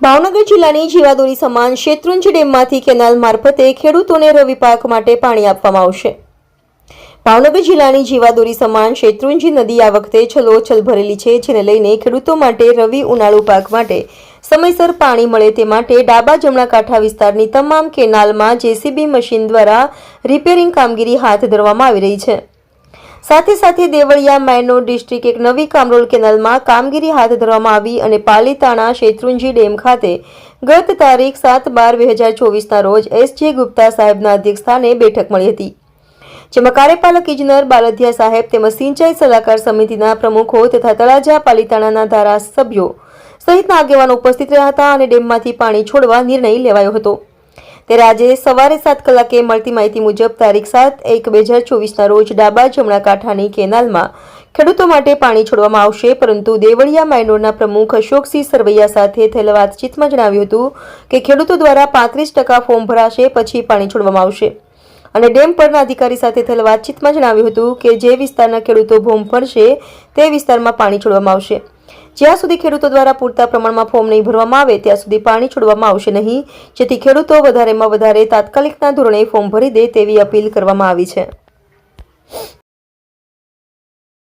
ભાવનગર જિલ્લાની જીવાદોરી સમાન શેત્રુંજી ડેમમાંથી કેનાલ મારફતે ખેડૂતોને રવિ પાક માટે પાણી આપવામાં આવશે. ભાવનગર જિલ્લાની જીવાદોરી સમાન શેત્રુંજી નદી આ વખતે છલોછલ ભરેલી છે, જેને લઈને ખેડૂતો માટે રવિ ઉનાળુ પાક માટે સમયસર પાણી મળે તે માટે ડાબા જમણા કાંઠા વિસ્તારની તમામ કેનાલમાં જેસીબી મશીન દ્વારા રિપેરિંગ કામગીરી હાથ ધરવામાં આવી રહી છે. સાથે સાથે દેવળિયા માઇનોર ડિસ્ટ્રિક્ટ એક નવી કામરોલ કેનાલમાં કામગીરી હાથ ધરવામાં આવી અને પાલીતાણા શેત્રુંજી ડેમ ખાતે ગત તારીખ સાત બાર બે હજાર ચોવીસના રોજ એસ જે ગુપ્તા સાહેબના અધ્યક્ષસ્થાને બેઠક મળી હતી. જેમાં કાર્યપાલક ઇજનર બાલધિયા સાહેબ તેમજ સિંચાઈ સલાહકાર સમિતિના પ્રમુખો તથા તળાજા પાલીતાણાના ધારાસભ્યો સહિતના આગેવાનો ઉપસ્થિત રહ્યા હતા અને ડેમમાંથી પાણી છોડવા નિર્ણય લેવાયો હતો. ત્યારે આજે સવારે સાત કલાકે મળતી માહિતી મુજબ તારીખ સાત એક બે હજાર ચોવીસના રોજ ડાબા જમણા કાંઠાની કેનાલમાં ખેડૂતો માટે પાણી છોડવામાં આવશે, પરંતુ દેવળિયા માઇનોરના પ્રમુખ અશોકસિંહ સરવૈયા સાથે થયેલ વાતચીતમાં જણાવ્યું હતું કે ખેડૂતો દ્વારા પાંત્રીસ ટકા ફોર્મ ભરાશે, પછી પાણી છોડવામાં આવશે. અને ડેમ પરના અધિકારી સાથે થયેલ વાતચીતમાં જણાવ્યું હતું કે જે વિસ્તારના ખેડૂતો ભોમ ભરશે, તે વિસ્તારમાં પાણી છોડવામાં આવશે. જ્યાં સુધી ખેડૂતો દ્વારા પૂરતા પ્રમાણમાં ફોર્મ નહીં ભરવામાં આવે, ત્યાં સુધી પાણી છોડવામાં આવશે નહીં. જેથી ખેડૂતો વધારેમાં વધારે તાત્કાલિકના ધોરણે ફોર્મ ભરી દે તેવી અપીલ કરવામાં આવી છે.